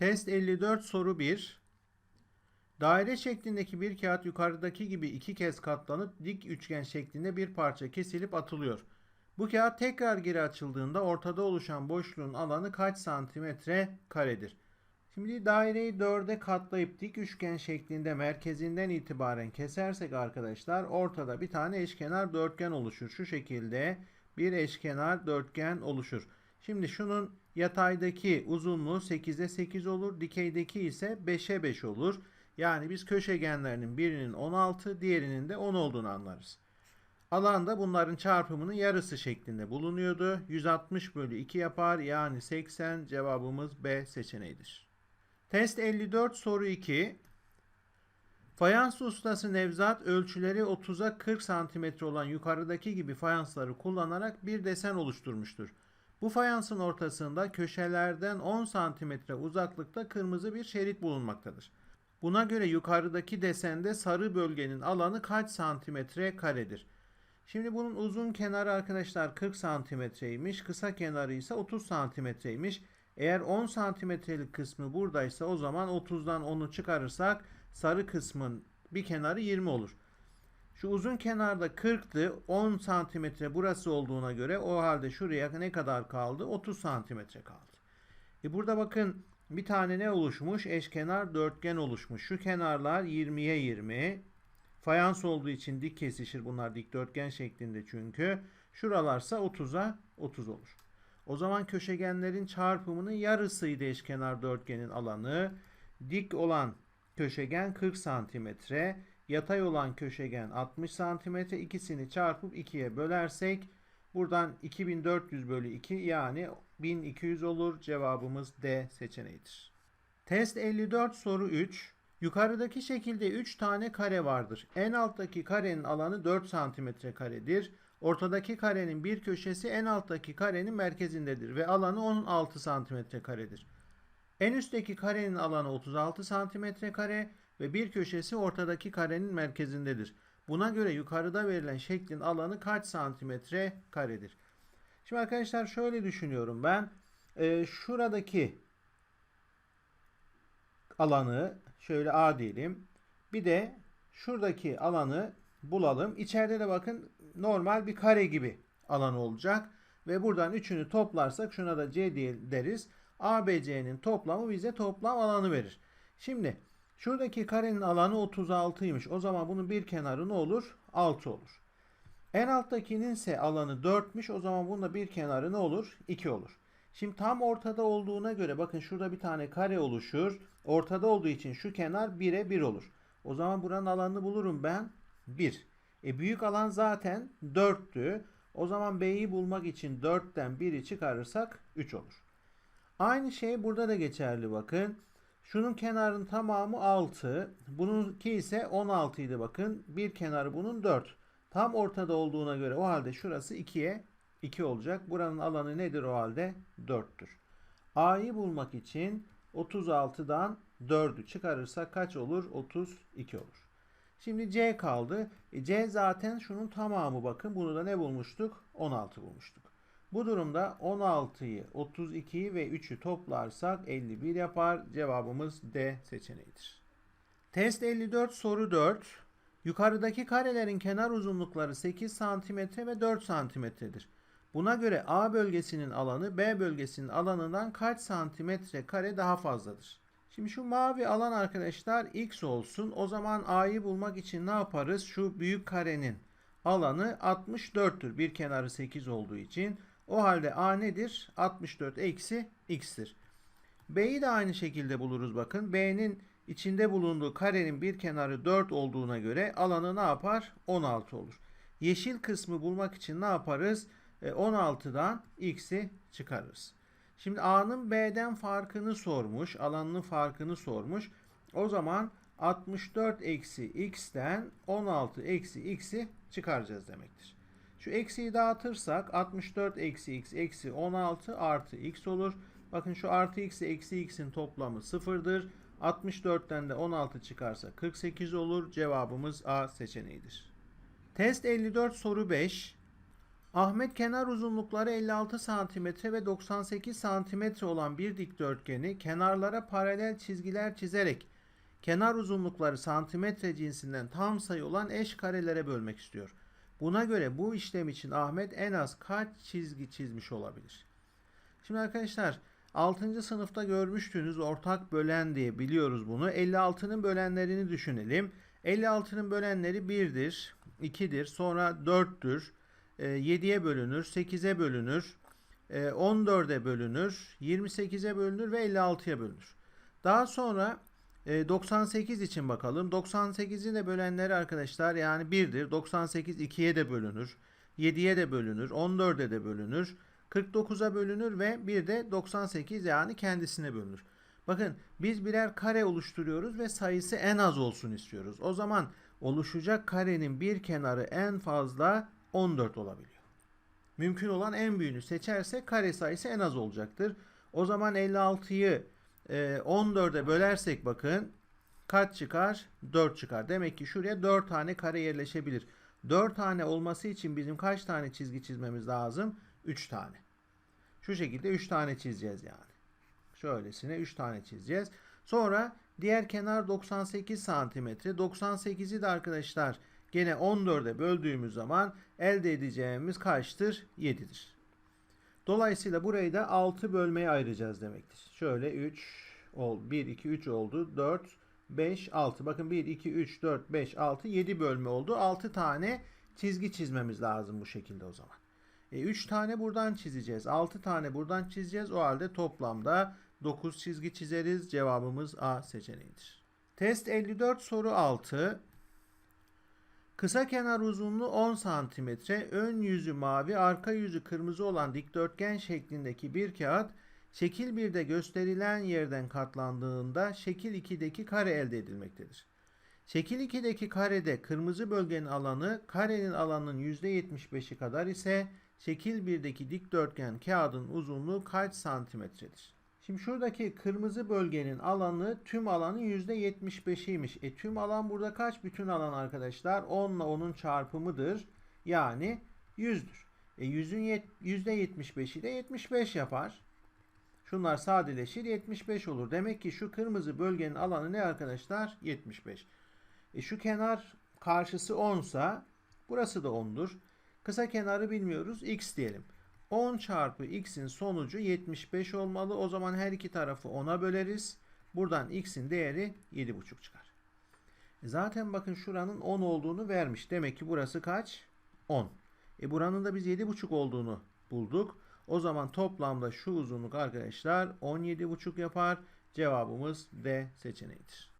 Test 54 soru 1. Daire şeklindeki bir kağıt yukarıdaki gibi iki kez katlanıp dik üçgen şeklinde bir parça kesilip atılıyor. Bu kağıt tekrar geri açıldığında ortada oluşan boşluğun alanı kaç santimetre karedir? Şimdi daireyi dörde katlayıp dik üçgen şeklinde merkezinden itibaren kesersek arkadaşlar ortada bir tane eşkenar dörtgen oluşur. Şu şekilde bir eşkenar dörtgen oluşur. Şimdi şunun yataydaki uzunluğu 8'e 8 olur. Dikeydeki ise 5'e 5 olur. Yani biz köşegenlerinin birinin 16, diğerinin de 10 olduğunu anlarız. Alanda bunların çarpımının yarısı şeklinde bulunuyordu. 160 bölü 2 yapar yani 80 cevabımız B seçeneğidir. Test 54 soru 2. Fayans ustası Nevzat ölçüleri 30'a 40 cm olan yukarıdaki gibi fayansları kullanarak bir desen oluşturmuştur. Bu fayansın ortasında köşelerden 10 cm uzaklıkta kırmızı bir şerit bulunmaktadır. Buna göre yukarıdaki desende sarı bölgenin alanı kaç santimetre karedir? Şimdi bunun uzun kenarı arkadaşlar 40 santimetreymiş, kısa kenarı ise 30 santimetreymiş. Eğer 10 santimetrelik kısmı buradaysa o zaman 30'dan 10'u çıkarırsak sarı kısmın bir kenarı 20 olur. Şu uzun kenarda 40'tı. 10 santimetre burası olduğuna göre o halde şuraya ne kadar kaldı? 30 santimetre kaldı. E burada bakın bir tane ne oluşmuş? Eşkenar dörtgen oluşmuş. Şu kenarlar 20'ye 20. Fayans olduğu için dik kesişir bunlar dikdörtgen şeklinde çünkü. Şuralarsa 30'a 30 olur. O zaman köşegenlerin çarpımının yarısıydı eşkenar dörtgenin alanı. Dik olan köşegen 40 santimetre. Yatay olan köşegen 60 santimetre. İkisini çarpıp 2'ye bölersek buradan 2400 bölü 2 yani 1200 olur. Cevabımız D seçeneğidir. Test 54 soru 3. Yukarıdaki şekilde 3 tane kare vardır. En alttaki karenin alanı 4 santimetre karedir. Ortadaki karenin bir köşesi en alttaki karenin merkezindedir ve alanı 16 santimetre karedir. En üstteki karenin alanı 36 santimetre kare ve bir köşesi ortadaki karenin merkezindedir. Buna göre yukarıda verilen şeklin alanı kaç santimetre karedir? Şimdi arkadaşlar şöyle düşünüyorum ben. Ee, şuradaki alanı şöyle A diyelim. Bir de şuradaki alanı bulalım. İçeride de bakın normal bir kare gibi alan olacak. Ve buradan üçünü toplarsak şuna da C deriz. ABC'nin toplamı bize toplam alanı verir. Şimdi şuradaki karenin alanı 36'ymış. O zaman bunun bir kenarı ne olur? 6 olur. En alttakinin ise alanı 4'müş. O zaman bunda bir kenarı ne olur? 2 olur. Şimdi tam ortada olduğuna göre bakın şurada bir tane kare oluşur. Ortada olduğu için şu kenar 1'e 1 olur. O zaman buranın alanını bulurum ben 1. E büyük alan zaten 4'tü. O zaman B'yi bulmak için 4'ten 1'i çıkarırsak 3 olur. Aynı şey burada da geçerli bakın. Şunun kenarın tamamı 6. Bununki ise 16 idi bakın. Bir kenarı bunun 4. Tam ortada olduğuna göre o halde şurası 2'ye 2 olacak. Buranın alanı nedir o halde? 4'tür. A'yı bulmak için 36'dan 4'ü çıkarırsak kaç olur? 32 olur. Şimdi C kaldı. E C zaten şunun tamamı bakın. Bunu da ne bulmuştuk? 16 bulmuştuk. Bu durumda 16'yı, 32'yi ve 3'ü toplarsak 51 yapar. Cevabımız D seçeneğidir. Test 54 soru 4. Yukarıdaki karelerin kenar uzunlukları 8 cm ve 4 cm'dir. Buna göre A bölgesinin alanı B bölgesinin alanından kaç santimetre kare daha fazladır? Şimdi şu mavi alan arkadaşlar x olsun. O zaman A'yı bulmak için ne yaparız? Şu büyük karenin alanı 64'tür. Bir kenarı 8 olduğu için. O halde A nedir? 64 eksi x'tir. B'yi de aynı şekilde buluruz bakın. B'nin içinde bulunduğu karenin bir kenarı 4 olduğuna göre alanı ne yapar? 16 olur. Yeşil kısmı bulmak için ne yaparız? 16'dan x'i çıkarırız. Şimdi A'nın B'den farkını sormuş. Alanının farkını sormuş. O zaman 64 eksi x'ten 16 eksi x'i çıkaracağız demektir. Şu eksiyi dağıtırsak 64 eksi x eksi 16 artı x olur. Bakın şu artı x eksi x'in toplamı sıfırdır. 64'ten de 16 çıkarsa 48 olur. Cevabımız A seçeneğidir. Test 54 soru 5. Ahmet kenar uzunlukları 56 cm ve 98 cm olan bir dikdörtgeni kenarlara paralel çizgiler çizerek kenar uzunlukları santimetre cinsinden tam sayı olan eş karelere bölmek istiyor. Buna göre bu işlem için Ahmet en az kaç çizgi çizmiş olabilir? Şimdi arkadaşlar 6. sınıfta görmüştünüz ortak bölen diye biliyoruz bunu. 56'nın bölenlerini düşünelim. 56'nın bölenleri 1'dir, 2'dir, sonra 4'tür, 7'ye bölünür, 8'e bölünür, 14'e bölünür, 28'e bölünür ve 56'ya bölünür. Daha sonra e, 98 için bakalım. 98'in de bölenleri arkadaşlar yani 1'dir. 98 2'ye de bölünür. 7'ye de bölünür. 14'e de bölünür. 49'a bölünür ve bir de 98 yani kendisine bölünür. Bakın biz birer kare oluşturuyoruz ve sayısı en az olsun istiyoruz. O zaman oluşacak karenin bir kenarı en fazla 14 olabiliyor. Mümkün olan en büyüğünü seçersek kare sayısı en az olacaktır. O zaman 56'yı e, 14'e bölersek bakın kaç çıkar? 4 çıkar. Demek ki şuraya 4 tane kare yerleşebilir. 4 tane olması için bizim kaç tane çizgi çizmemiz lazım? 3 tane. Şu şekilde 3 tane çizeceğiz yani. Şöylesine 3 tane çizeceğiz. Sonra diğer kenar 98 santimetre. 98'i de arkadaşlar gene 14'e böldüğümüz zaman elde edeceğimiz kaçtır? 7'dir. Dolayısıyla burayı da 6 bölmeye ayıracağız demektir. Şöyle 3 oldu. 1, 2, 3 oldu. 4, 5, 6. Bakın 1, 2, 3, 4, 5, 6, 7 bölme oldu. 6 tane çizgi çizmemiz lazım bu şekilde o zaman. E, 3 tane buradan çizeceğiz. 6 tane buradan çizeceğiz. O halde toplamda 9 çizgi çizeriz. Cevabımız A seçeneğidir. Test 54 soru 6. Kısa kenar uzunluğu 10 cm, ön yüzü mavi, arka yüzü kırmızı olan dikdörtgen şeklindeki bir kağıt şekil 1'de gösterilen yerden katlandığında şekil 2'deki kare elde edilmektedir. Şekil 2'deki karede kırmızı bölgenin alanı karenin alanının %75'i kadar ise şekil 1'deki dikdörtgen kağıdın uzunluğu kaç santimetredir? Şimdi şuradaki kırmızı bölgenin alanı tüm alanın %75'iymiş. E tüm alan burada kaç? Bütün alan arkadaşlar 10 ile 10'un çarpımıdır. Yani 100'dür. E 100'ün %75'i de 75 yapar. Şunlar sadeleşir 75 olur. Demek ki şu kırmızı bölgenin alanı ne arkadaşlar? 75. E şu kenar karşısı 10 sa burası da 10'dur. Kısa kenarı bilmiyoruz. X diyelim. 10 çarpı x'in sonucu 75 olmalı. O zaman her iki tarafı 10'a böleriz. Buradan x'in değeri 7,5 çıkar. E zaten bakın şuranın 10 olduğunu vermiş. Demek ki burası kaç? 10. E buranın da biz 7,5 olduğunu bulduk. O zaman toplamda şu uzunluk arkadaşlar 17,5 yapar. Cevabımız D seçeneğidir.